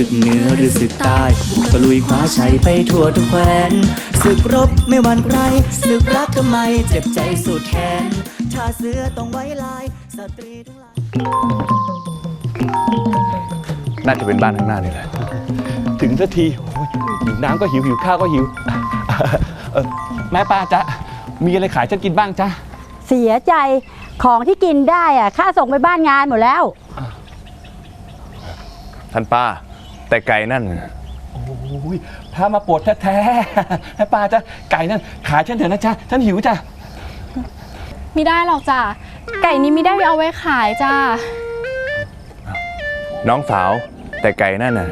ศึกเหนือหรือศึกใต้ตะลุยคว้าชัยไปทั่วทุกแคว้นศึกรบไม่หวั่นใครศึกรักทำไมเจ็บใจสุดแขนถ้าเสือต้องไว้ลายสตรีทั้งหลายน่าจะเป็นบ้านข้างหน้านี่แหละ ถึงสักทีโอ้ยหิวน้ำก็หิวหิวข้าวก็หิวเอ่อแม่ป้าจ๊ะ มีอะไรขายฉันกินบ้างจ๊ะ เสียใจของที่กินได้อะค่าส่งไปบ้านงานหมดแล้ว ท่านป้า แต่ไก่นั่น โอ้ยถ้ามาปวดแท้ๆแม่ป้าจ๊ะไก่นั่นขายฉันเถอะนะจ๊ะฉันหิวจ้ะไม่ได้หรอกจ้ะไก่นี้ไม่ได้เอาไว้ขายจ้าน้องสาวแต่ไก่นั่นน่ะ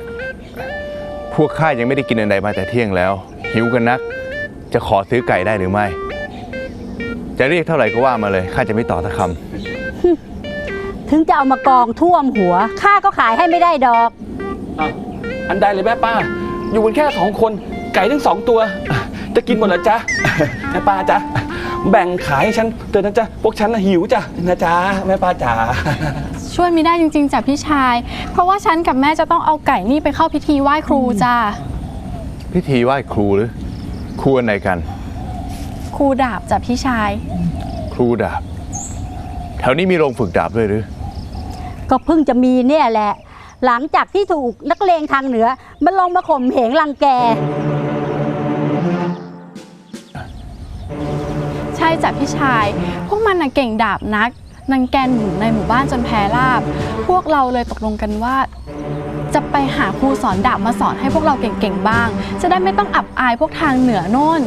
พวกข้ายังไม่ได้กินอะไรมาแต่เที่ยงแล้ว หิวกันนัก จะขอซื้อไก่ได้หรือไม่ จะเรียกเท่าไหร่ก็ว่ามาเลยข้าจะไม่ต่อสักคถึงจะเอามากองท่วมหัวค่าก็ขายให้ไม่ได้ดอกอะ อันใดเลยแม่ป้า อยู่กันแค่สองคนไก่ทั้งสองตัว จะกินหมดเหรอจ๊ะแม่ป้าจ๊ะแบ่งขายให้ฉันเถอะนะจ๊ะพวกฉันน่ะหิวจ้ะนะจ๊ะแม่ป้าจ๋าช่วยไม่ได้จริงๆจ้ะพี่ชาย เพราะว่าฉันกับแม่จะต้องเอาไก่นี่ไปเข้าพิธีไหว้ครูจ้าำพิธีไหว้ครูหรือครูอันไหนกัน ครูดาบจ้ะพี่ชาย ครูดาบ แถวนี้มีโรงฝึกดาบด้วยหรือ ก็เพิ่งจะมีเนี่ยแหละ หลังจากที่ถูกนักเลงทางเหนือ มันลงมาข่มเหงรังแก ใช่จ้ะพี่ชาย พวกมันน่ะเก่งดาบนักนางแกนหมุนในหมู่บ้านจนแพ้ราบ พวกเราเลยตกลงกันว่า จะไปหาครูสอนดาบมาสอนให้พวกเราเก่งๆบ้าง จะได้ไม่ต้องอับอายพวกทางเหนือโน่น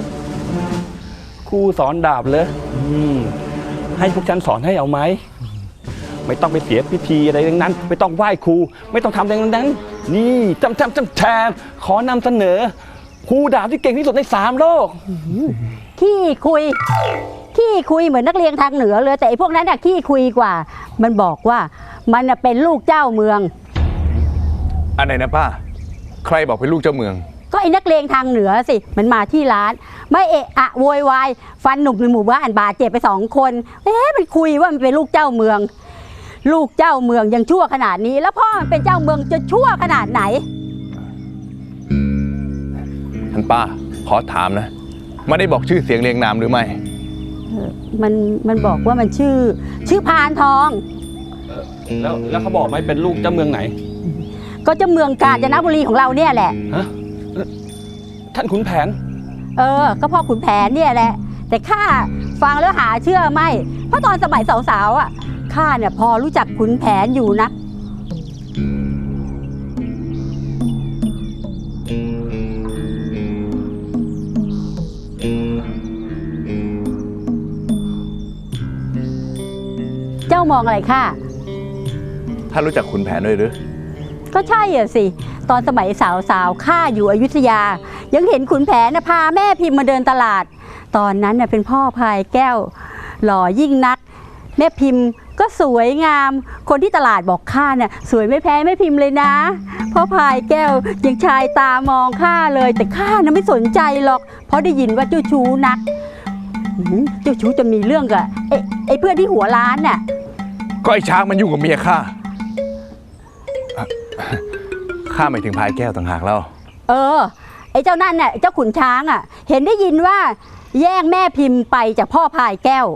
ครูสอนดาบเลยอืมให้พวกฉันสอนให้เอาไหม ไม่ต้องไปเสียพิธีอะไรทั้งนั้น ไม่ต้องไหว้ครู ไม่ต้องทำอะไรทั้งนั้น นี่จำจำจำแทนขอนำเสนอครูดาบที่เก่งที่สุดในสามโลก ขี้คุย ขี้คุยเหมือนนักเรียนทางเหนือเลย แต่ไอ้พวกนั้นน่ะขี้คุยกว่า มันบอกว่ามันน่ะเป็นลูกเจ้าเมือง อันไหนนะป้า ใครบอกเป็นลูกเจ้าเมือง ก็ไอ้นักเลงทางเหนือสิ มันมาที่ร้าน ไม่เอะอะโวยวายฟันหนุ่มในหมู่บ้านบาดเจ็บไปสองคน เอ๊ะมันคุยว่ามันเป็นลูกเจ้าเมือง ลูกเจ้าเมืองยังชั่วขนาดนี้ แล้วพ่อมันเป็นเจ้าเมืองจะชั่วขนาดไหน ท่านป้าขอถามนะ ไม่ได้บอกชื่อเสียงเรียงนามหรือไม่ มันมันบอกว่ามันชื่อ ชื่อพานทอง แล้วแล้วเขาบอกไหมเป็นลูกเจ้าเมืองไหน ก็เจ้าเมืองกาญจนบุรีของเราเนี่ยแหละ ฮะ ท่านขุนแผน เออ ก็พ่อขุนแผนเนี่ยแหละ แต่ข้าฟังแล้วหาเชื่อไม่ เพราะตอนสมัยสาวๆอะ ข้าเนี่ยพอรู้จักขุนแผนอยู่นะเจ้ามองอะไรข้าท่านรู้จักขุนแผนด้วยหรือ ก็ใช่อะสิ ตอนสมัยสาวๆข้าอยู่อยุธยา ยังเห็นขุนแผนนะพาแม่พิมพ์มาเดินตลาด ตอนนั้นเน่ะเป็นพ่อพายแก้ว หล่อยิ่งนัก แม่พิมพ์ ก็สวยงาม คนที่ตลาดบอกข้าเนี่ยสวยไม่แพ้แม่พิมพ์เลยนะพ่อพายแก้วยังชายตามองข้าเลย แต่ข้าน่ะไม่สนใจหรอก เพราะได้ยินว่าเจ้าชู้นักหืมเจ้าชู้จะมีเรื่องกับไอ้ไอ้เพื่อนที่หัวร้านน่ะก็ไอ้ช้างมันยุ่งกับเมียข้าอะข้าหมายถึงพายแก้วต่างหากแล้วเออ ไอ้เจ้านั่นน่ะเจ้าขุนช้างอะ เห็นได้ยินว่าแย่งแม่พิมพ์ไปจากพ่อพายแก้ว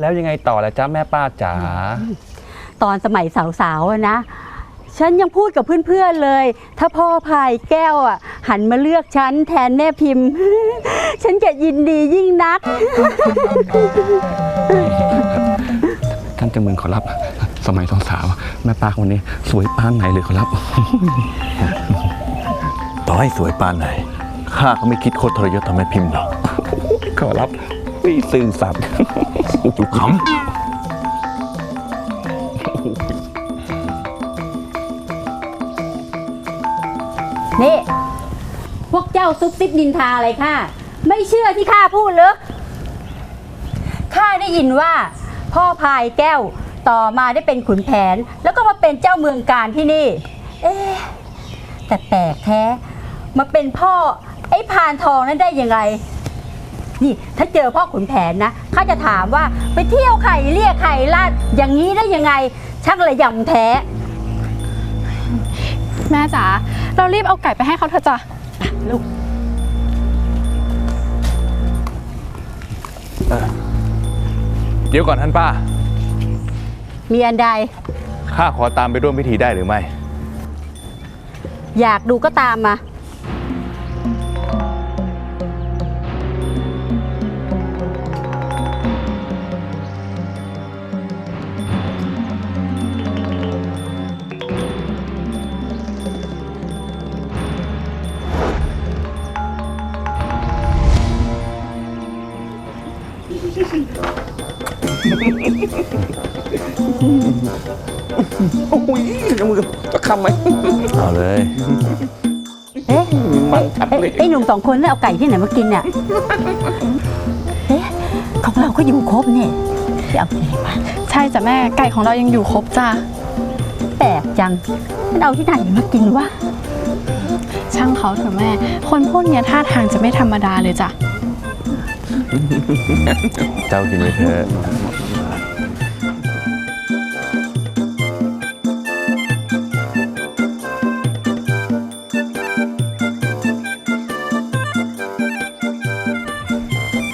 แล้วยังไงต่อล่ะจ๊ะแม่ป้าจ๋าตอนสมัยสาวๆอะนะ ฉันยังพูดกับเพื่อนๆเลย ถ้าพ่อพายแก้วอะ หันมาเลือกฉันแทนแม่พิมพ์ ฉันจะยินดียิ่งนัก ท่านเจ้าเมืองขอรับ สมัยสาวๆแม่ป้าคนนี้สวยปานไหนเลยขอรับ ต่อให้สวยปานไหน ข้าก็ไม่คิดโคตรทรยศทำให้พิมพ์หรอก ขอรับวิซื่อสัตย์ ขนี่ พวกเจ้าซุบซิบดินทาอะไรค่ะ ไม่เชื่อที่ข้าพูดหรือข้าได้ยินว่า พ่อพายแก้วต่อมาได้เป็นขุนแผน แล้วก็มาเป็นเจ้าเมืองการที่นี่ เอ๊แต่แปลกแท้ มาเป็นพ่อไอ้พานทองนั้นได้ยังไง นี่ถ้าเจอพ่อขุนแผนนะข้าจะถามว่าไปเที่ยวไข่เรียกไข่ลาดอย่างนี้ได้ยังไงช่างระยำแท้ แม่จ๋าเรารีบเอาไก่ไปให้เขาเถอะจ้ะลูกเดี๋ยวก่อนท่านป้า มีอันใดข้าขอตามไปร่วมพิธีได้หรือไม่ อยากดูก็ตามมา โอ้ยจะมือจะคำไหมเอาเลยเอ๊ะมันชัดเอ๊ะเลยไอ้หนุ่มสองคนแล้วเอาไก่ที่ไหนมากินเนี่ยเอ๊ะของเราก็อยู่ครบเนี่ยจะเอาที่ไหนมาใช่จ้ะแม่ไก่ของเรายังอยู่ครบจ้ะแปลกจังมันเอาที่ไหนมากินวะช่างเขาเถอะแม่ คนพวกเนี้ยท่าทางจะไม่ธรรมดาเลยจ้ะ เจ้ากินไปเถอะ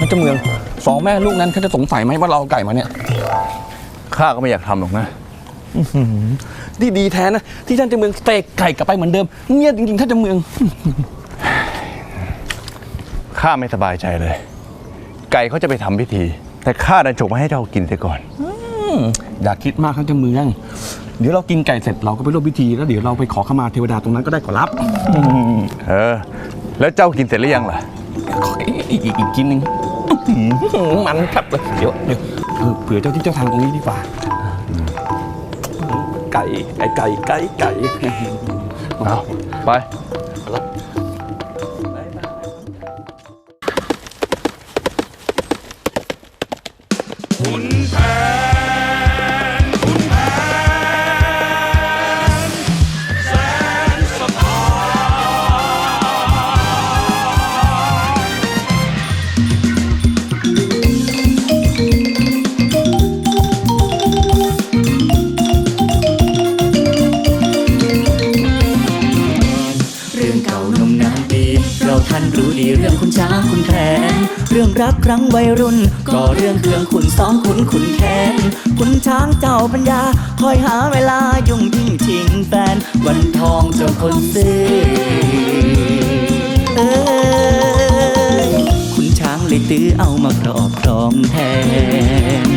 มันจะเมืองสองแม่ลูกนั้นเขาจะสงสัยไหมว่าเราเอาไก่มาเนี่ย ข้าก็ไม่อยากทำหรอกนะ ดีดีแท้นะ ที่ท่านเจะเมืองเตะไก่กลับไปเหมือนเดิมเงียบจริงๆท่านเจะเมือง ข้าไม่สบายใจเลย ไก่เขาจะไปทำพิธี แต่ข้าดันฉกมาให้เจ้ากินเสียก่อนอืมอย่าคิดมากท่านเจะเมือง เดี๋ยวเรากินไก่เสร็จเราก็ไปร่วมพิธี แล้วเดี๋ยวเราไปขอขมาเทวดาตรงนั้นก็ได้ขอรับ เออ แล้วเจ้ากินเสร็จหรือยังล่ะขออีกอีกอีกกินหนึ่งอื้อหือมันครับเลยเดี๋ยวเดี๋ยวเออเผื่อเจ้าที่เจ้าทางตรงนี้ดีกว่า ไก่ไก่ไก่ไก่ไก่เอาไป ครั้งวัยรุ่นก็เรื่องเครื่องขุนซ้อมขุนขุนแค้นคุณช้างเจ้าปัญญา คอยหาเวลายุ่งยิ่งชิงแฟน วันทองเจ้าคนซื้อเออคุณช้างเลยตื้อเอามาครอบครองแทน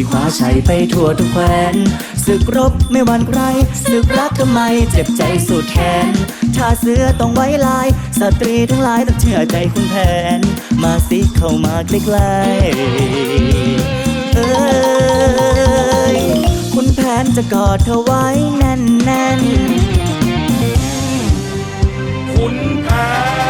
ยคว้าชัยไปทั่วทุกแคว้นศึกรบไม่หวั่นใครศึกรักทำไมเจ็บใจสุดแขนถ้าเสื้อต้องไว้ลาย สตรีทั้งหลายต้องเชื่อใจคุณแผน มาสิเข้ามาใกล้ๆเอ้ยคุณแผนจะกอดเธอไว้แน่นๆคุณแผน